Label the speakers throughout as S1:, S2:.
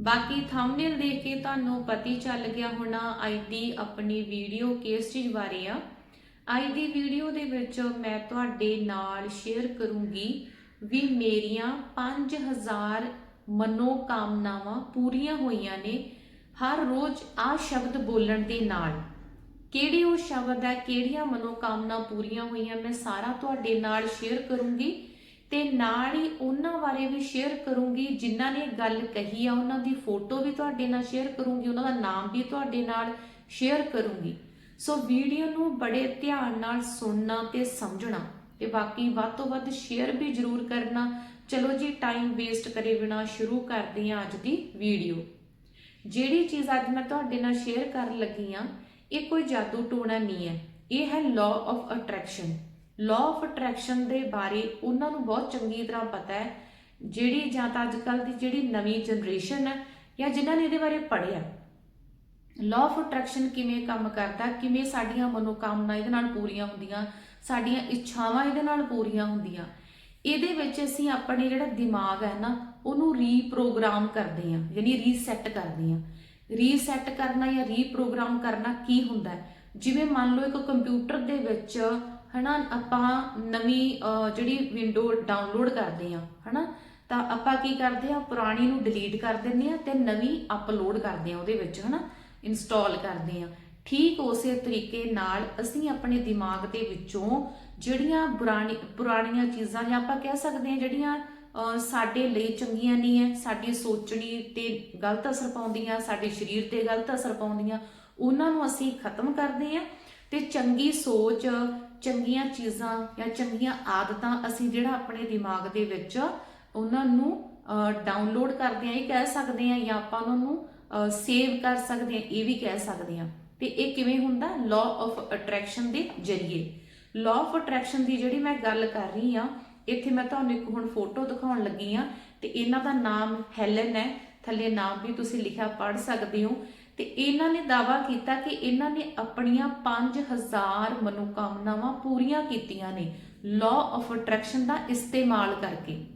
S1: ਬਾਕੀ ਥੰਬਨੇਲ ਦੇਖ ਕੇ ਤੁਹਾਨੂੰ ਪਤੀ ਚੱਲ ਗਿਆ ਹੋਣਾ ਅੱਜ ਦੀ ਆਪਣੀ ਵੀਡੀਓ ਕਿਸ ਚੀਜ਼ ਬਾਰੇ ਆ। ਅੱਜ ਦੀ ਵੀਡੀਓ ਦੇ ਵਿੱਚ ਮੈਂ ਤੁਹਾਡੇ ਨਾਲ ਸ਼ੇਅਰ ਕਰੂੰਗੀ ਵੀ ਮੇਰੀਆਂ 5000 ਮਨੋਕਾਮਨਾਵਾਂ ਪੂਰੀਆਂ ਹੋਈਆਂ ਨੇ ਹਰ ਰੋਜ਼ ਆ ਸ਼ਬਦ ਬੋਲਣ ਦੇ ਨਾਲ। ਕਿਹੜੇ ਉਹ ਸ਼ਬਦ ਹੈ, ਕਿਹੜੀਆਂ ਮਨੋਕਾਮਨਾ ਪੂਰੀਆਂ ਹੋਈਆਂ, ਮੈਂ ਸਾਰਾ ਤੁਹਾਡੇ ਨਾਲ ਸ਼ੇਅਰ ਕਰੂੰਗੀ। ਤੇ ਨਾਲ ਹੀ ਉਹਨਾਂ ਬਾਰੇ ਵੀ ਸ਼ੇਅਰ ਕਰੂੰਗੀ, ਜਿਨ੍ਹਾਂ ਨੇ ਗੱਲ ਕਹੀ ਆ, ਉਹਨਾਂ ਦੀ ਫੋਟੋ ਵੀ ਤੁਹਾਡੇ ਨਾਲ ਸ਼ੇਅਰ ਕਰੂੰਗੀ, ਉਹਨਾਂ ਦਾ ਨਾਮ ਵੀ ਤੁਹਾਡੇ ਨਾਲ ਸ਼ੇਅਰ ਕਰੂੰਗੀ। ਸੋ ਵੀਡੀਓ ਨੂੰ ਬੜੇ ਧਿਆਨ ਨਾਲ ਸੁਣਨਾ ਤੇ ਸਮਝਣਾ ਤੇ ਬਾਕੀ ਵੱਧ ਤੋਂ ਵੱਧ ਸ਼ੇਅਰ ਵੀ ਜ਼ਰੂਰ ਕਰਨਾ। ਚਲੋ ਜੀ ਟਾਈਮ ਵੇਸਟ ਕਰੇ ਬਿਨਾ ਸ਼ੁਰੂ ਕਰਦੇ ਹਾਂ ਅੱਜ ਦੀ ਵੀਡੀਓ ਜਿਹੜੀ ਚੀਜ਼ ਅੱਜ ਮੈਂ ਤੁਹਾਡੇ ਨਾਲ ਸ਼ੇਅਰ ਕਰਨ ਲੱਗੀ ਆ ਇਹ ਕੋਈ ਜਾਦੂ ਟੋਣਾ ਨਹੀਂ ਹੈ। ਇਹ ਹੈ law of attraction law of attraction ਦੇ ਬਾਰੇ ਉਹਨਾਂ ਨੂੰ ਬਹੁਤ ਚੰਗੀ ਤਰ੍ਹਾਂ ਪਤਾ ਹੈ, ਜਿਹੜੀ ਜਾਂ ਤਾਂ ਅੱਜ ਕੱਲ ਦੀ ਜਿਹੜੀ ਨਵੀਂ ਜਨਰੇਸ਼ਨ ਹੈ ਜਾਂ ਜਿਨ੍ਹਾਂ ਨੇ ਇਹਦੇ ਬਾਰੇ ਪੜ੍ਹਿਆ ਲਾਅ ਆਫ ਅਟਰੈਕਸ਼ਨ ਕਿਵੇਂ ਕੰਮ ਕਰਦਾ ਕਿਵੇਂ ਸਾਡੀਆਂ ਮਨੋਕਾਮਨਾ ਇਹਦੇ ਨਾਲ ਪੂਰੀਆਂ ਹੁੰਦੀਆਂ, ਸਾਡੀਆਂ ਇੱਛਾਵਾਂ ਇਹਦੇ ਨਾਲ ਪੂਰੀਆਂ ਹੁੰਦੀਆਂ। ਇਹਦੇ ਵਿੱਚ ਅਸੀਂ ਆਪਣੇ ਜਿਹੜਾ ਦਿਮਾਗ ਹੈ ਨਾ, ਉਹਨੂੰ ਰੀਪ੍ਰੋਗਰਾਮ ਕਰਦੇ ਹਾਂ, ਯਾਨੀ ਰੀਸੈਟ ਕਰਦੇ ਹਾਂ। ਰੀਸੈਟ ਕਰਨਾ ਜਾਂ ਰੀਪ੍ਰੋਗਰਾਮ ਕਰਨਾ ਕੀ ਹੁੰਦਾ ਹੈ? ਜਿਵੇਂ ਮੰਨ ਲਓ ਇੱਕ ਕੰਪਿਊਟਰ ਦੇ ਵਿੱਚ ਹਨਾ, ਆਪਾਂ ਨਵੀਂ ਜਿਹੜੀ ਵਿੰਡੋ ਡਾਊਨਲੋਡ ਕਰਦੇ ਹਾਂ, ਹਨਾ, ਤਾਂ ਆਪਾਂ ਕੀ ਕਰਦੇ ਹਾਂ, ਪੁਰਾਣੀ ਨੂੰ ਡਿਲੀਟ ਕਰ ਦਿੰਦੇ ਹਾਂ ਤੇ ਨਵੀਂ ਅਪਲੋਡ ਕਰਦੇ ਹਾਂ ਉਹਦੇ ਵਿੱਚ, ਹਨਾ ਇੰਸਟਾਲ ਕਰਦੇ ਹਾਂ। ਠੀਕ ਉਸੇ ਤਰੀਕੇ ਨਾਲ ਅਸੀਂ ਆਪਣੇ ਦਿਮਾਗ ਦੇ ਵਿੱਚੋਂ ਜਿਹੜੀਆਂ ਪੁਰਾਣੀ, ਪੁਰਾਣੀਆਂ ਚੀਜ਼ਾਂ ਜਾਂ ਆਪਾਂ ਕਹਿ ਸਕਦੇ ਹਾਂ ਜਿਹੜੀਆਂ ਸਾਡੇ ਲਈ ਚੰਗੀਆਂ ਨਹੀਂ ਹੈ, ਸਾਡੀ ਸੋਚਣੀ ਤੇ ਗਲਤ ਅਸਰ ਪਾਉਂਦੀਆਂ, ਸਾਡੇ ਸਰੀਰ ਤੇ ਗਲਤ ਅਸਰ ਪਾਉਂਦੀਆਂ, ਉਹਨਾਂ ਨੂੰ ਅਸੀਂ ਖਤਮ ਕਰਦੇ ਹਾਂ ਤੇ ਚੰਗੀ ਸੋਚ, ਚੰਗੀਆਂ ਚੀਜ਼ਾਂ ਜਾਂ ਚੰਗੀਆਂ ਆਦਤਾਂ ਅਸੀਂ ਜਿਹੜਾ ਆਪਣੇ ਦਿਮਾਗ ਦੇ ਵਿੱਚ ਉਹਨਾਂ ਨੂੰ ਡਾਊਨਲੋਡ ਕਰਦੇ ਹਾਂ, ਇਹ ਕਹਿ ਸਕਦੇ ਹਾਂ ਜਾਂ ਆਪਾਂ ਉਹਨਾਂ ਨੂੰ ਸੇਵ ਕਰ ਸਕਦੇ ਹਾਂ, ਇਹ ਵੀ ਕਹਿ ਸਕਦੇ ਹਾਂ। ਤੇ ਇਹ ਕਿਵੇਂ ਹੁੰਦਾ? ਲਾਅ ਆਫ ਅਟਰੈਕਸ਼ਨ ਦੇ ਜ਼ਰੀਏ। ਲਾਅ ਆਫ ਅਟਰੈਕਸ਼ਨ ਦੀ ਜਿਹੜੀ ਮੈਂ ਗੱਲ ਕਰ ਰਹੀ ਆ ਇੱਥੇ ਮੈਂ ਤੁਹਾਨੂੰ ਇੱਕ ਹੁਣ ਫੋਟੋ ਦਿਖਾਉਣ ਲੱਗੀ ਆ ਤੇ ਇਹਨਾਂ ਦਾ ਨਾਮ ਹੈਲਨ ਹੈ। ਥੱਲੇ ਨਾਮ ਵੀ ਤੁਸੀਂ ਲਿਖਿਆ, ਪੜ੍ਹ ਸਕਦੇ ਹੋ। ਤੇ ਇਹਨਾਂ ਨੇ ਦਾਵਾ ਕੀਤਾ ਕਿ ਇਹਨਾਂ ਨੇ ਆਪਣੀਆਂ 5000 ਮਨੋਕਾਮਨਾਵਾਂ ਪੂਰੀਆਂ ਕੀਤੀਆਂ ਨੇ ਲਾਅ ਆਫ ਅਟਰੈਕਸ਼ਨ ਦਾ ਇਸਤੇਮਾਲ ਕਰਕੇ।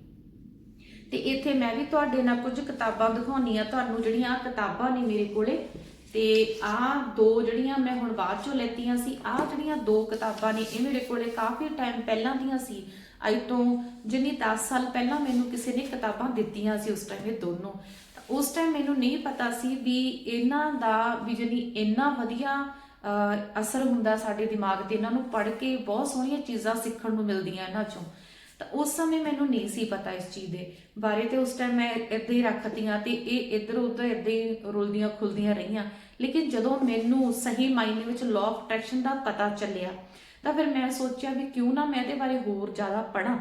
S1: ਤੇ ਇੱਥੇ ਮੈਂ ਵੀ ਤੁਹਾਡੇ ਨਾਲ ਕੁਝ ਕਿਤਾਬਾਂ ਦਿਖਾਉਣੀ ਆ ਤੁਹਾਨੂੰ ਜਿਹੜੀਆਂ ਆਹ ਕਿਤਾਬਾਂ ਨੇ ਮੇਰੇ ਕੋਲੇ, ਤੇ ਆਹ ਦੋ ਜਿਹੜੀਆਂ ਮੈਂ ਹੁਣ ਬਾਅਦ ਚੋਂ ਲੈਤੀਆਂ ਸੀ, ਆਹ ਜਿਹੜੀਆਂ ਦੋ ਕਿਤਾਬਾਂ ਨੇ, ਇਹ ਮੇਰੇ ਕੋਲੇ ਕਾਫੀ ਟਾਈਮ ਪਹਿਲਾਂ ਦੀਆਂ ਸੀ। ਅੱਜ ਤੋਂ ਜਿੰਨੀ 10 ਸਾਲ ਪਹਿਲਾਂ ਮੈਨੂੰ ਕਿਸੇ ਨੇ ਕਿਤਾਬਾਂ ਦਿੱਤੀਆਂ ਸੀ ਉਸ ਟਾਈਮ ਇਹ ਦੋਨੋਂ। ਉਸ ਟਾਈਮ ਮੈਨੂੰ ਨਹੀਂ ਪਤਾ ਸੀ ਵੀ ਇਹਨਾਂ ਦਾ, ਵੀ ਜਾਨੀ ਇੰਨਾ ਵਧੀਆ ਅਸਰ ਹੁੰਦਾ ਸਾਡੇ ਦਿਮਾਗ ਤੇ, ਇਹਨਾਂ ਨੂੰ ਪੜ੍ਹ ਕੇ ਬਹੁਤ ਸੋਹਣੀਆਂ ਚੀਜ਼ਾਂ ਸਿੱਖਣ ਨੂੰ ਮਿਲਦੀਆਂ ਇਹਨਾਂ ਚੋਂ। ਤਾਂ ਉਸ ਸਮੇਂ ਮੈਨੂੰ ਨਹੀਂ ਸੀ ਪਤਾ ਇਸ ਚੀਜ਼ ਦੇ ਬਾਰੇ ਤੇ ਉਸ ਟਾਈਮ ਮੈਂ ਇੱਦਾਂ ਹੀ ਰੱਖਤੀਆਂ ਤੇ ਇਹ ਇੱਧਰ ਉੱਧਰ ਇੱਦਾਂ ਹੀ ਰੁਲਦੀਆਂ ਖੁੱਲਦੀਆਂ ਰਹੀਆਂ। ਲੇਕਿਨ ਜਦੋਂ ਮੈਨੂੰ ਸਹੀ ਮਾਇਨੇ ਵਿੱਚ ਲਾਅ ਆਫ ਅਟਰੈਕਸ਼ਨ ਦਾ ਪਤਾ ਚੱਲਿਆ, ਤਾਂ ਫਿਰ ਮੈਂ ਸੋਚਿਆ ਵੀ ਕਿਉਂ ਨਾ ਮੈਂ ਇਹਦੇ ਬਾਰੇ ਹੋਰ ਜ਼ਿਆਦਾ ਪੜਾਂ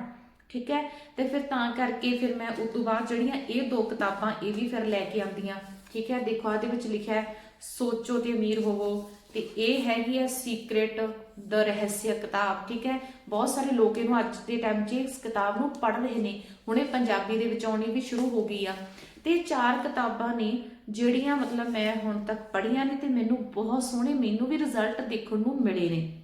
S1: ਠੀਕ ਹੈ? ਤੇ ਫਿਰ ਤਾਂ ਕਰਕੇ ਫਿਰ ਮੈਂ ਉਸ ਤੋਂ ਬਾਅਦ ਜਿਹੜੀਆਂ ਇਹ ਦੋ ਕਿਤਾਬਾਂ, ਇਹ ਵੀ ਫਿਰ ਲੈ ਕੇ ਆਉਂਦੀਆਂ। ਠੀਕ ਹੈ? ਦੇਖੋ ਇਹਦੇ ਵਿੱਚ ਲਿਖਿਆ ਹੈ, ਸੋਚੋ ਤੇ ਅਮੀਰ ਹੋਵੋ। ਤੇ ਇਹ ਹੈਗੀ ਆ ਸੀਕ੍ਰੇਟ ਦ ਰਹੱਸਿਆ ਕਿਤਾਬ, ਠੀਕ ਹੈ? ਬਹੁਤ ਸਾਰੇ ਲੋਕ ਇਹਨੂੰ ਅੱਜ ਦੇ ਟਾਈਮ 'ਚ ਇਸ ਕਿਤਾਬ ਨੂੰ ਪੜ੍ਹ ਰਹੇ ਨੇ। ਹੁਣੇ ਪੰਜਾਬੀ ਦੇ ਵਿੱਚ ਆਉਣੀ ਵੀ ਸ਼ੁਰੂ ਹੋ ਗਈ ਆ। ਤੇ ਇਹ ਚਾਰ ਕਿਤਾਬਾਂ ਨੇ ਜਿਹੜੀਆਂ ਮਤਲਬ ਮੈਂ ਹੁਣ ਤੱਕ ਪੜ੍ਹੀਆਂ ਨੇ ਤੇ ਮੈਨੂੰ ਬਹੁਤ ਸੋਹਣੇ, ਮੈਨੂੰ ਵੀ ਰਿਜ਼ਲਟ ਦੇਖਣ ਨੂੰ ਮਿਲੇ ਨੇ।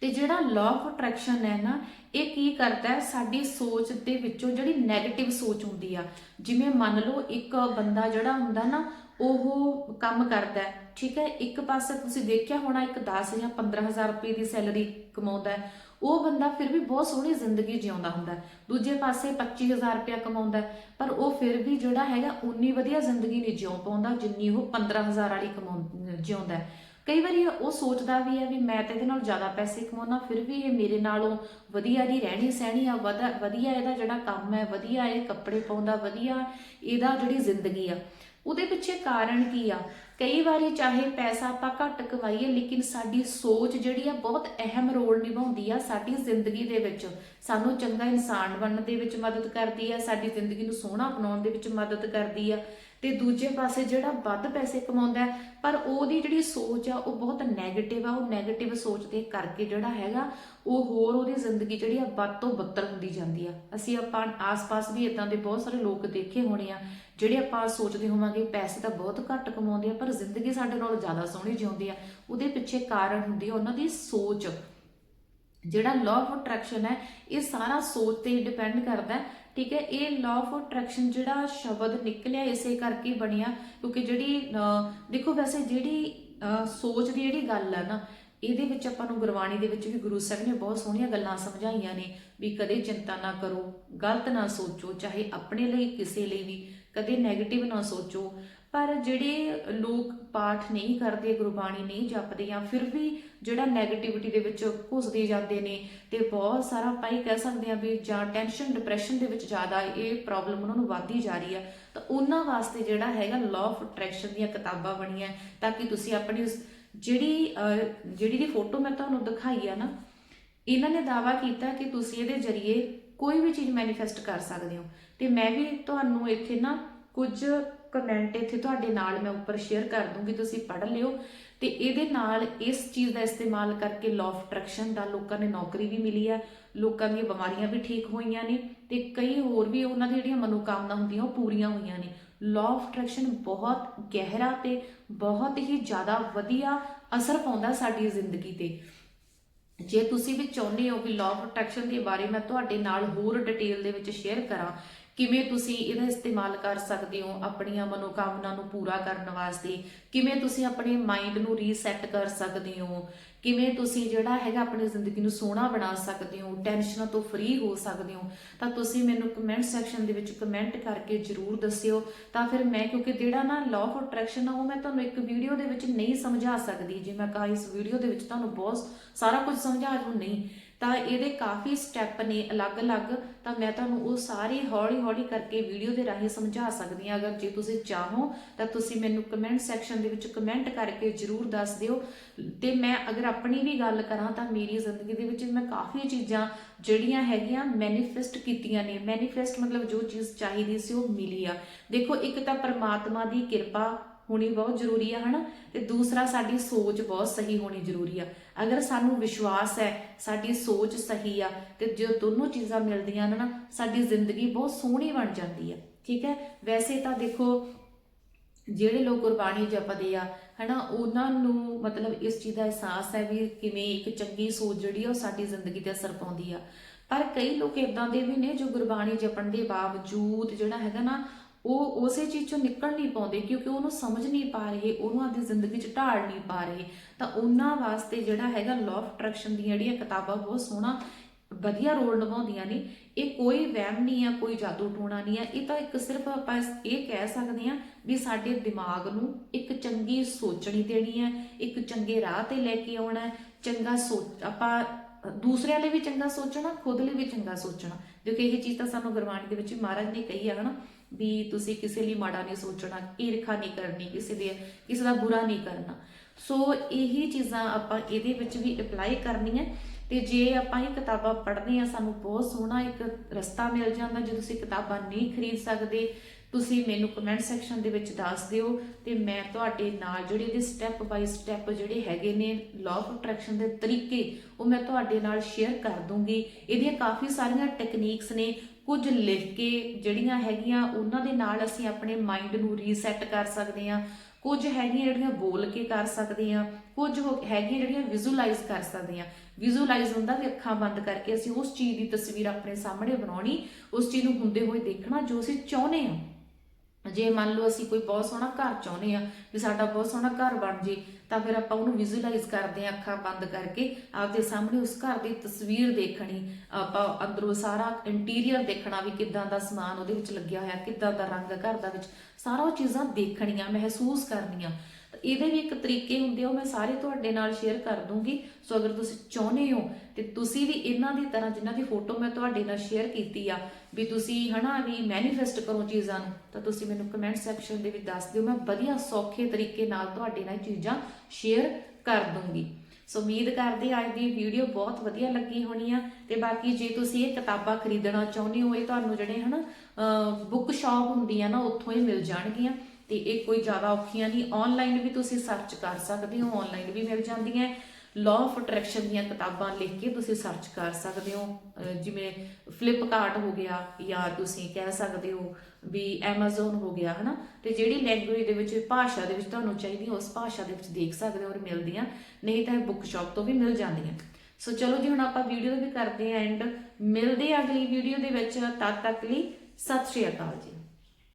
S1: ਤੇ ਜਿਹੜਾ ਲਾਅ ਆਫ ਅਟਰੈਕਸ਼ਨ ਹੈ ਨਾ, ਇਹ ਕੀ ਕਰਦਾ ਹੈ? ਸਾਡੀ ਸੋਚ ਦੇ ਵਿੱਚੋਂ ਜਿਹੜੀ 네ਗੇਟਿਵ ਸੋਚ ਹੁੰਦੀ ਆ, ਜਿਵੇਂ ਮੰਨ ਲਓ ਇੱਕ ਬੰਦਾ ਜਿਹੜਾ ਹੁੰਦਾ ਨਾ, ਉਹ ਕੰਮ ਕਰਦਾ ਹੈ, ਠੀਕ ਹੈ? ਇੱਕ ਪਾਸੇ ਤੁਸੀਂ ਦੇਖਿਆ ਹੋਣਾ, ਇੱਕ 10 ਜਾਂ 15000 ਰੁਪਏ ਦੀ ਸੈਲਰੀ ਕਮਾਉਂਦਾ ਹੈ, ਉਹ ਬੰਦਾ ਫਿਰ ਵੀ ਬਹੁਤ ਸੋਹਣੀ ਜ਼ਿੰਦਗੀ ਜਿਉਂਦਾ ਹੁੰਦਾ ਦੂਜੇ ਪਾਸੇ 25000 ਰੁਪਏ ਕਮਾਉਂਦਾ ਪਰ ਉਹ ਫਿਰ ਵੀ ਜਿਹੜਾ ਹੈਗਾ ਉਨੀ ਵਧੀਆ ਜ਼ਿੰਦਗੀ ਨਹੀਂ ਜਿਉਂ ਪਾਉਂਦਾ, ਜਿੰਨੀ ਉਹ 15000 ਵਾਲੀ ਕਮਾਉਂ, ਜਿਉਂਦਾ ਕਈ ਵਾਰੀ ਉਹ ਸੋਚਦਾ ਵੀ ਹੈ ਵੀ ਮੈਂ ਤਾਂ ਇਹਦੇ ਨਾਲ ਜ਼ਿਆਦਾ ਪੈਸੇ ਕਮਾਉਣਾ ਫਿਰ ਵੀ ਇਹ ਮੇਰੇ ਨਾਲੋਂ ਵਧੀਆ ਦੀ ਰਹਿਣੀ ਸਹਿਣੀ ਆ, ਵਧਾ- ਵਧੀਆ ਇਹਦਾ ਜਿਹੜਾ ਕੰਮ ਹੈ, ਵਧੀਆ ਇਹ ਕੱਪੜੇ ਪਾਉਂਦਾ, ਵਧੀਆ ਇਹਦਾ ਜਿਹੜੀ ਜ਼ਿੰਦਗੀ ਆ। ਉਹਦੇ ਪਿੱਛੇ ਕਾਰਨ ਕੀ ਆ? ਕਈ ਵਾਰੀ ਚਾਹੇ ਪੈਸਾ ਆਪਾਂ ਘੱਟ ਕਮਾਈਏ, ਲੇਕਿਨ ਸਾਡੀ ਸੋਚ ਜਿਹੜੀ ਆ ਬਹੁਤ ਅਹਿਮ ਰੋਲ ਨਿਭਾਉਂਦੀ ਆ ਸਾਡੀ ਜ਼ਿੰਦਗੀ ਦੇ ਵਿੱਚ। ਸਾਨੂੰ ਚੰਗਾ ਇਨਸਾਨ ਬਣਨ ਦੇ ਵਿੱਚ ਮਦਦ ਕਰਦੀ ਆ, ਸਾਡੀ ਜ਼ਿੰਦਗੀ ਨੂੰ ਸੋਹਣਾ ਬਣਾਉਣ ਦੇ ਵਿੱਚ ਮਦਦ ਕਰਦੀ ਆ। ਤੇ ਦੂਜੇ ਪਾਸੇ ਜਿਹੜਾ ਵੱਧ ਪੈਸੇ ਕਮਾਉਂਦਾ ਪਰ ਉਹਦੀ ਜਿਹੜੀ ਸੋਚ ਆ, ਉਹ ਬਹੁਤ 네ਗੇਟਿਵ ਆ। ਉਹ 네ਗੇਟਿਵ ਸੋਚ ਦੇ ਕਰਕੇ ਜਿਹੜਾ ਹੈਗਾ, ਉਹ ਹੋਰ ਉਹਦੀ ਜ਼ਿੰਦਗੀ ਜਿਹੜੀ ਆ ਵੱਧ ਤੋਂ ਬੱਤਰ ਹੁੰਦੀ ਜਾਂਦੀ ਆ। ਅਸੀਂ ਆਪਾਂ ਆਸ-ਪਾਸ ਵੀ ਇਦਾਂ ਦੇ ਬਹੁਤ ਸਾਰੇ ਲੋਕ ਦੇਖੇ ਹੋਣੇ ਆ ਜਿਹੜੇ ਆਪਾਂ ਸੋਚਦੇ ਹੋਵਾਂਗੇ ਪੈਸੇ ਤਾਂ ਬਹੁਤ ਘੱਟ ਕਮਾਉਂਦੇ ਆ, ਪਰ ਜ਼ਿੰਦਗੀ ਸਾਡੇ ਨਾਲ ਜ਼ਿਆਦਾ ਸੋਹਣੀ ਜਿਉਂਦੇ ਆ, ਉਹਦੇ ਪਿੱਛੇ ਕਾਰਨ ਹੁੰਦੀ ਆ ਉਹਨਾਂ ਦੀ ਸੋਚ। ਜਿਹੜਾ ਲਾਅ ਆਫ ਅਟਰੈਕਸ਼ਨ ਹੈ, ਇਹ ਸਾਰਾ ਸੋਚ ਤੇ ਡਿਪੈਂਡ ਕਰਦਾ। ਹੈ ਠੀਕ ਹੈ, ਇਹ ਲਾਅ ਆਫ ਅਟਰੈਕਸ਼ਨ ਜਿਹੜਾ ਸ਼ਬਦ ਨਿਕਲਿਆ ਇਸੇ ਕਰਕੇ ਬਣਿਆ, ਕਿਉਂਕਿ ਜਿਹੜੀ ਦੇਖੋ ਵੈਸੇ ਜਿਹੜੀ ਸੋਚ ਦੀ ਜਿਹੜੀ ਗੱਲ ਆ ਨਾ, ਇਹਦੇ ਵਿੱਚ ਆਪਾਂ ਨੂੰ ਗੁਰਬਾਣੀ ਦੇ ਵਿੱਚ ਵੀ ਗੁਰੂ ਸਾਹਿਬ ਨੇ ਬਹੁਤ ਸੋਹਣੀਆਂ ਗੱਲਾਂ ਸਮਝਾਈਆਂ ਨੇ, ਵੀ ਕਦੇ ਚਿੰਤਾ ਨਾ ਕਰੋ, ਗਲਤ ਨਾ ਸੋਚੋ, ਚਾਹੇ ਆਪਣੇ ਲਈ, ਕਿਸੇ ਲਈ ਵੀ। ਕਦੇ 네ਗੇਟਿਵ ਨਾ ਸੋਚੋ, ਪਰ ਜਿਹੜੇ ਲੋਕ ਪਾਠ ਨਹੀਂ ਕਰਦੇ, ਗੁਰਬਾਣੀ ਨਹੀਂ ਜਪਦੇ ਜਾਂ ਫਿਰ ਵੀ ਜਿਹੜਾ 네ਗੇਟਿਵਿਟੀ ਦੇ ਵਿੱਚ ਘੁਸਦੇ ਜਾਂਦੇ ਨੇ ਤੇ ਬਹੁਤ ਸਾਰਾ ਆਪਾਂ ਇਹ ਕਹਿ ਸਕਦੇ ਆ ਵੀ ਜਾਂ ਟੈਨਸ਼ਨ ਡਿਪਰੈਸ਼ਨ ਦੇ ਵਿੱਚ ਜ਼ਿਆਦਾ ਇਹ ਪ੍ਰੋਬਲਮ ਉਹਨਾਂ ਨੂੰ ਵੱਧਦੀ ਜਾ ਰਹੀ ਆ, ਤਾਂ ਉਹਨਾਂ ਵਾਸਤੇ ਜਿਹੜਾ ਹੈਗਾ ਲਾਅ ਆਫ ਅਟਰੈਕਸ਼ਨ ਦੀਆਂ ਕਿਤਾਬਾਂ ਬਣੀਆਂ, ਤਾਂ ਕਿ ਤੁਸੀਂ ਆਪਣੀ ਉਸ ਜਿਹੜੀ ਜਿਹੜੀ ਦੀ ਫੋਟੋ ਮੈਂ ਤੁਹਾਨੂੰ ਦਿਖਾਈ ਆ ਨਾ, ਇਹਨਾਂ ਨੇ ਦਾਵਾ ਕੀਤਾ ਕਿ ਤੁਸੀਂ ਇਹਦੇ ਜ਼ਰੀਏ ਕੋਈ ਵੀ ਚੀਜ਼ ਮੈਨੀਫੈਸਟ ਕਰ ਸਕਦੇ ਹੋ। ਤੇ ਮੈਂ ਵੀ ਤੁਹਾਨੂੰ ਇੱਥੇ ਨਾ ਕੁਝ ਕਮੈਂਟ ਇੱਥੇ ਤੁਹਾਡੇ ਨਾਲ ਮੈਂ ਉੱਪਰ ਸ਼ੇਅਰ ਕਰ ਦੂੰਗੀ, ਤੁਸੀਂ ਪੜ੍ਹ ਲਿਓ। ਤੇ ਇਹਦੇ ਨਾਲ ਇਸ ਚੀਜ਼ ਦਾ ਇਸਤੇਮਾਲ ਕਰਕੇ ਲਾਅ ਆਫ ਅਟਰੈਕਸ਼ਨ ਦਾ ਲੋਕਾਂ ਨੇ ਨੌਕਰੀ ਵੀ ਮਿਲੀ ਆ, ਲੋਕਾਂ ਦੀਆਂ ਬਿਮਾਰੀਆਂ ਵੀ ਠੀਕ ਹੋਈਆਂ ਨੇ ਤੇ ਕਈ ਹੋਰ ਵੀ ਉਹਨਾਂ ਦੀਆਂ ਜਿਹੜੀਆਂ ਮਨੋਕਾਮਨਾ ਹੁੰਦੀਆਂ ਉਹ ਪੂਰੀਆਂ ਹੋਈਆਂ ਨੇ। ਲਾਅ ਆਫ ਅਟਰੈਕਸ਼ਨ ਬਹੁਤ ਗਹਿਰਾ ਤੇ ਬਹੁਤ ਹੀ ਜ਼ਿਆਦਾ ਵਧੀਆ ਅਸਰ ਪਾਉਂਦਾ ਸਾਡੀ ਜ਼ਿੰਦਗੀ ਤੇ। ਜੇ ਤੁਸੀਂ ਵੀ ਚਾਹੁੰਦੇ ਹੋ ਕਿ ਲਾਅ ਆਫ ਅਟਰੈਕਸ਼ਨ ਦੇ ਬਾਰੇ ਮੈਂ ਤੁਹਾਡੇ ਨਾਲ ਹੋਰ ਡਿਟੇਲ ਦੇ ਵਿੱਚ ਸ਼ੇਅਰ ਕਰਾਂ ਕਿਵੇਂ ਤੁਸੀਂ ਇਹਦਾ ਇਸਤੇਮਾਲ ਕਰ ਸਕਦੇ ਹੋ ਆਪਣੀਆਂ ਮਨੋਕਾਮਨਾ ਨੂੰ ਪੂਰਾ ਕਰਨ ਵਾਸਤੇ? ਕਿਵੇਂ ਤੁਸੀਂ ਆਪਣੇ ਮਾਈਂਡ ਨੂੰ ਰੀਸੈਟ ਕਰ ਸਕਦੇ ਹੋ? ਕਿਵੇਂ ਤੁਸੀਂ ਜਿਹੜਾ ਹੈਗਾ ਆਪਣੀ ਜ਼ਿੰਦਗੀ ਨੂੰ ਸੋਹਣਾ ਬਣਾ ਸਕਦੇ ਹੋ? ਟੈਨਸ਼ਨਾਂ ਤੋਂ ਫ੍ਰੀ ਹੋ ਸਕਦੇ ਹੋ? ਤਾਂ ਤੁਸੀਂ ਮੈਨੂੰ ਕਮੈਂਟ ਸੈਕਸ਼ਨ ਦੇ ਵਿੱਚ ਕਮੈਂਟ ਕਰਕੇ ਜਰੂਰ ਦੱਸਿਓ। ਤਾਂ ਫਿਰ ਮੈਂ, ਕਿਉਂਕਿ ਜਿਹੜਾ ਨਾ ਲਾਅ ਆਫ ਅਟਰੈਕਸ਼ਨ ਆ, ਉਹ ਮੈਂ ਤੁਹਾਨੂੰ ਇੱਕ ਵੀਡੀਓ ਦੇ ਵਿੱਚ ਨਹੀਂ ਸਮਝਾ ਸਕਦੀ। ਜੇ ਮੈਂ ਕਹਾਂ ਇਸ ਵੀਡੀਓ ਦੇ ਵਿੱਚ ਤੁਹਾਨੂੰ ਬਹੁਤ ਸਾਰਾ ਕੁਝ ਸਮਝਾ ਦੂੰ, ਨਹੀਂ। ਤਾਂ ਇਹਦੇ ਕਾਫੀ ਸਟੈਪ ਨੇ ਅਲੱਗ-ਅਲੱਗ, ਤਾਂ ਮੈਂ ਤੁਹਾਨੂੰ ਉਹ ਸਾਰੇ ਹੌਲੀ-ਹੌਲੀ ਕਰਕੇ ਵੀਡੀਓ ਦੇ ਰਾਹੀਂ ਸਮਝਾ ਸਕਦੀ ਹਾਂ। ਅਗਰ ਜੇ ਤੁਸੀਂ ਚਾਹੋ, ਤਾਂ ਤੁਸੀਂ ਮੈਨੂੰ ਕਮੈਂਟ ਸੈਕਸ਼ਨ ਦੇ ਵਿੱਚ ਕਮੈਂਟ ਕਰਕੇ ਜਰੂਰ ਦੱਸ ਦਿਓ। ਤੇ ਮੈਂ ਅਗਰ ਆਪਣੀ ਵੀ ਗੱਲ ਕਰਾਂ, ਤਾਂ ਮੇਰੀ ਜ਼ਿੰਦਗੀ ਦੇ ਵਿੱਚ ਮੈਂ ਕਾਫੀ ਚੀਜ਼ਾਂ ਜਿਹੜੀਆਂ ਹੈਗੀਆਂ ਮੈਨੀਫੈਸਟ ਕੀਤੀਆਂ ਨੇ। ਮੈਨੀਫੈਸਟ ਮਤਲਬ ਜੋ ਚੀਜ਼ ਚਾਹੀਦੀ ਸੀ ਉਹ ਮਿਲੀ ਆ। ਦੇਖੋ, ਇੱਕ ਤਾਂ ਪਰਮਾਤਮਾ ਦੀ ਕਿਰਪਾ ਹੋਣੀ ਬਹੁਤ ਜ਼ਰੂਰੀ ਆ, ਹਨਾ? ਤੇ ਦੂਸਰਾ, ਸਾਡੀ ਸੋਚ ਬਹੁਤ ਸਹੀ ਹੋਣੀ ਜ਼ਰੂਰੀ ਆ। ਅਗਰ ਸਾਨੂੰ ਵਿਸ਼ਵਾਸ ਹੈ, ਸਾਡੀ ਸੋਚ ਸਹੀ ਆ, ਤੇ ਜੋ ਦੋਨੋਂ ਚੀਜ਼ਾਂ ਮਿਲਦੀਆਂ ਨੇ ਨਾ, ਸਾਡੀ ਜ਼ਿੰਦਗੀ ਬਹੁਤ ਸੋਹਣੀ ਬਣ ਜਾਂਦੀ ਆ, ਠੀਕ ਹੈ? ਵੈਸੇ ਤਾਂ ਦੇਖੋ, ਜਿਹੜੇ ਲੋਕ ਗੁਰਬਾਣੀ ਜਪਦੇ ਆ, ਹਨਾ, ਉਹਨਾਂ ਨੂੰ ਮਤਲਬ ਇਸ ਚੀਜ਼ ਦਾ ਅਹਿਸਾਸ ਹੈ ਵੀ ਕਿਵੇਂ ਇੱਕ ਚੰਗੀ ਸੋਚ ਜਿਹੜੀ ਆ, ਉਹ ਸਾਡੀ ਜ਼ਿੰਦਗੀ ਤੇ ਅਸਰ ਪਾਉਂਦੀ ਆ। ਪਰ ਕਈ ਲੋਕ ਇਦਾਂ ਦੇ ਵੀ ਨੇ ਜੋ ਗੁਰਬਾਣੀ ਜਪਣ ਦੇ ਬਾਵਜੂਦ ਜਿਹੜਾ ਹੈਗਾ ਨਾ ਉਹ ਉਸੇ ਚੀਜ਼ ਚੋਂ ਨਿਕਲ ਨਹੀਂ ਪਾਉਂਦੇ ਕਿਉਂਕਿ ਉਹਨੂੰ ਸਮਝ ਨਹੀਂ ਪਾ ਰਹੇ, ਉਹਨੂੰ ਆਪਣੀ ਜ਼ਿੰਦਗੀ 'ਚ ਢਾਲ ਨਹੀਂ ਪਾ ਰਹੇ। ਤਾਂ ਉਹਨਾਂ ਵਾਸਤੇ ਜਿਹੜਾ ਹੈਗਾ ਲਾਅ ਆਫ ਅਟਰੈਕਸ਼ਨ ਦੀਆਂ ਜਿਹੜੀਆਂ ਕਿਤਾਬਾਂ ਬਹੁਤ ਸੋਹਣਾ, ਵਧੀਆ ਰੋਲ ਨਿਭਾਉਂਦੀਆਂ ਨੇ। ਇਹ ਕੋਈ ਵਹਿਮ ਨਹੀਂ ਆ, ਕੋਈ ਜਾਦੂ ਟੂਣਾ ਨਹੀਂ ਆ। ਇਹ ਤਾਂ ਇੱਕ ਸਿਰਫ ਆਪਾਂ ਇਹ ਕਹਿ ਸਕਦੇ ਆ ਵੀ ਸਾਡੇ ਦਿਮਾਗ ਨੂੰ ਇੱਕ ਚੰਗੀ ਸੋਚਣੀ ਦੇਣੀ ਹੈ ਇੱਕ ਚੰਗੇ ਰਾਹ ਤੇ ਲੈ ਕੇ ਆਉਣਾ ਚੰਗਾ ਸੋਚ, ਆਪਾਂ ਦੂਸਰਿਆਂ ਲਈ ਵੀ ਚੰਗਾ ਸੋਚਣਾ, ਖੁਦ ਲਈ ਵੀ ਚੰਗਾ ਸੋਚਣਾ। ਕਿਉਂਕਿ ਇਹ ਚੀਜ਼ ਤਾਂ ਸਾਨੂੰ ਗੁਰਬਾਣੀ ਦੇ ਵਿੱਚ ਮਹਾਰਾਜ ਨੇ ਕਹੀ ਆ, ਹਨਾ? ਵੀ ਤੁਸੀਂ ਕਿਸੇ ਲਈ ਮਾੜਾ ਨਹੀਂ ਸੋਚਣਾ ਈਰਖਾ ਨਹੀਂ ਕਰਨੀ, ਕਿਸੇ ਦੇ, ਕਿਸੇ ਦਾ ਬੁਰਾ ਨਹੀਂ ਕਰਨਾ। ਸੋ ਇਹੀ ਚੀਜ਼ਾਂ ਆਪਾਂ ਇਹਦੇ ਵਿੱਚ ਵੀ ਅਪਲਾਈ ਕਰਨੀਆਂ। ਤੇ ਜੇ ਆਪਾਂ ਇਹ ਕਿਤਾਬਾਂ ਪੜ੍ਹਦੇ ਆ ਸਾਨੂੰ ਬਹੁਤ ਸੋਹਣਾ ਇੱਕ ਰਸਤਾ ਮਿਲ ਜਾਂਦਾ, ਜੇ ਤੁਸੀਂ ਕਿਤਾਬਾਂ ਨਹੀਂ ਖਰੀਦ ਸਕਦੇ ਤੁਸੀਂ ਮੈਨੂੰ ਕਮੈਂਟ ਸੈਕਸ਼ਨ ਦੇ ਵਿੱਚ ਦੱਸ ਦਿਓ ਤੇ ਮੈਂ ਤੁਹਾਡੇ ਨਾਲ ਜਿਹੜੇ ਇਹਦੇ ਸਟੈਪ ਬਾਈ ਸਟੈਪ ਜਿਹੜੇ ਹੈਗੇ ਨੇ ਲਾਅ ਆਫ ਅਟਰੈਕਸ਼ਨ ਦੇ ਤਰੀਕੇ, ਉਹ ਮੈਂ ਤੁਹਾਡੇ ਨਾਲ ਸ਼ੇਅਰ ਕਰ ਦੂੰਗੀ। ਇਹਦੀਆਂ ਕਾਫੀ ਸਾਰੀਆਂ ਟੈਕਨੀਕਸ ਨੇ, ਕੁਝ ਲਿਖ ਕੇ ਜਿਹੜੀਆਂ ਹੈਗੀਆਂ, ਉਹਨਾਂ ਦੇ ਨਾਲ ਅਸੀਂ ਆਪਣੇ ਮਾਈਂਡ ਨੂੰ ਰੀਸੈਟ ਕਰ ਸਕਦੇ ਹਾਂ। ਕੁਝ ਹੈਗੀਆਂ ਜਿਹੜੀਆਂ ਬੋਲ ਕੇ ਕਰ ਸਕਦੇ ਹਾਂ, ਕੁਝ ਹੋ- ਹੈਗੀਆਂ ਜਿਹੜੀਆਂ ਵਿਜ਼ੂਅਲਾਈਜ਼ ਕਰ ਸਕਦੇ ਹਾਂ। ਵਿਜ਼ੂਅਲਾਈਜ਼ ਹੁੰਦਾ ਵੀ ਅੱਖਾਂ ਬੰਦ ਕਰਕੇ ਅਸੀਂ ਉਸ ਚੀਜ਼ ਦੀ ਤਸਵੀਰ ਆਪਣੇ ਸਾਹਮਣੇ ਬਣਾਉਣੀ, ਉਸ ਚੀਜ਼ ਨੂੰ ਹੁੰਦੇ ਹੋਏ ਦੇਖਣਾ ਜੋ ਅਸੀਂ ਚਾਹੁੰਦੇ ਹਾਂ। ਜੇ ਮੰਨ ਲਓ ਅਸੀਂ ਕੋਈ ਬਹੁਤ ਸੋਹਣਾ ਘਰ ਚਾਹੁੰਦੇ ਆ ਵੀ ਸਾਡਾ ਬਹੁਤ ਸੋਹਣਾ ਘਰ ਬਣ ਜੇ, ਤਾਂ ਫਿਰ ਆਪਾਂ ਉਹਨੂੰ ਵਿਜ਼ੂਅਲਾਈਜ਼ ਕਰਦੇ ਆ ਅੱਖਾਂ ਬੰਦ ਕਰਕੇ, ਆਪਦੇ ਸਾਹਮਣੇ ਉਸ ਘਰ ਦੀ ਤਸਵੀਰ ਦੇਖਣੀ, ਆਪਾਂ ਅੰਦਰੋਂ ਸਾਰਾ ਇੰਟੀਰੀਅਰ ਦੇਖਣਾ ਵੀ ਕਿੱਦਾਂ ਦਾ ਸਮਾਨ ਉਹਦੇ ਵਿੱਚ ਲੱਗਿਆ ਹੋਇਆ, ਕਿੱਦਾਂ ਦਾ ਰੰਗ ਘਰ ਦਾ ਵਿੱਚ, ਸਾਰਾ ਉਹ ਚੀਜ਼ਾਂ ਦੇਖਣੀਆਂ, ਮਹਿਸੂਸ ਕਰਨੀਆਂ। ਇਹਦੇ ਵੀ ਇੱਕ ਤਰੀਕੇ ਹੁੰਦੇ ਆ, ਉਹ ਮੈਂ ਸਾਰੇ ਤੁਹਾਡੇ ਨਾਲ ਸ਼ੇਅਰ ਕਰ ਦੂੰਗੀ। ਸੋ ਅਗਰ ਤੁਸੀਂ ਚਾਹੁੰਦੇ ਹੋ ਤੇ ਤੁਸੀਂ ਵੀ ਇਹਨਾਂ ਦੀ ਤਰ੍ਹਾਂ ਜਿਨ੍ਹਾਂ ਦੀ ਫੋਟੋ ਮੈਂ ਤੁਹਾਡੇ ਨਾਲ ਸ਼ੇਅਰ ਕੀਤੀ ਆ, ਵੀ ਤੁਸੀਂ ਹਨਾ ਵੀ ਮੈਨੀਫੈਸਟ ਕਰੋ ਚੀਜ਼ਾਂ ਨੂੰ, ਤਾਂ ਤੁਸੀਂ ਮੈਨੂੰ ਕਮੈਂਟ ਸੈਕਸ਼ਨ ਦੇ ਵਿੱਚ ਦੱਸ ਦਿਓ। ਮੈਂ ਵਧੀਆ ਸੌਖੇ ਤਰੀਕੇ ਨਾਲ ਤੁਹਾਡੇ ਨਾਲ ਇਹ ਚੀਜ਼ਾਂ ਸ਼ੇਅਰ ਕਰ ਦੂੰਗੀ। ਸੋ ਉਮੀਦ ਕਰਦੇ ਅੱਜ ਦੀ ਵੀਡੀਓ ਬਹੁਤ ਵਧੀਆ ਲੱਗੀ ਹੋਣੀ ਆ। ਤੇ ਬਾਕੀ ਜੇ ਤੁਸੀਂ ਇਹ ਕਿਤਾਬਾਂ ਖਰੀਦਣਾ ਚਾਹੁੰਦੇ ਹੋ, ਇਹ ਤੁਹਾਨੂੰ ਜਿਹੜੇ ਹਨਾ ਬੁੱਕ ਸ਼ਾਪ ਹੁੰਦੀ ਆ ਨਾ, ਉੱਥੋਂ ਹੀ ਮਿਲ ਜਾਣਗੀਆਂ। ਤੇ ਇਹ ਕੋਈ ਜ਼ਿਆਦਾ ਔਖੀਆਂ ਨਹੀਂ। ਆਨਲਾਈਨ ਵੀ ਤੁਸੀਂ ਸਰਚ ਕਰ ਸਕਦੇ ਹੋ। ਆਨਲਾਈਨ ਵੀ ਮਿਲ ਜਾਂਦੀਆਂ ਲਾਅ ਆਫ ਅਟਰੈਕਸ਼ਨ ਦੀਆਂ ਕਿਤਾਬਾਂ ਲਿਖ ਕੇ ਤੁਸੀਂ ਸਰਚ ਕਰ ਸਕਦੇ ਹੋ। ਜਿਵੇਂ ਫਲਿੱਪਕਾਰਟ ਹੋ ਗਿਆ ਜਾਂ ਤੁਸੀਂ ਕਹਿ ਸਕਦੇ ਹੋ ਵੀ Amazon ਹੋ ਗਿਆ, ਹਨਾ? ਤੇ ਜਿਹੜੀ ਲੈਂਗੁਏਜ ਦੇ ਵਿੱਚ ਭਾਸ਼ਾ ਦੇ ਵਿੱਚ ਤੁਹਾਨੂੰ ਚਾਹੀਦੀ ਉਸ ਭਾਸ਼ਾ ਦੇ ਵਿੱਚ ਦੇਖ ਸਕਦੇ ਹੋ ਔਰ ਮਿਲਦੀਆਂ। ਨਹੀਂ ਤਾਂ ਬੁੱਕ ਸ਼ਾਪ ਤੋਂ ਵੀ ਮਿਲ ਜਾਂਦੀਆਂ। ਸੋ ਚਲੋ ਜੀ, ਹੁਣ ਆਪਾਂ ਵੀਡੀਓ ਦਾ ਵੀ ਕਰਦੇ ਆਂ ਐਂਡ ਮਿਲਦੇ ਆ ਅਗਲੀ ਵੀਡੀਓ ਦੇ ਵਿੱਚ। ਤਦ ਤੱਕ ਲਈ ਸਤਿ ਸ਼੍ਰੀ ਅਕਾਲ ਜੀ।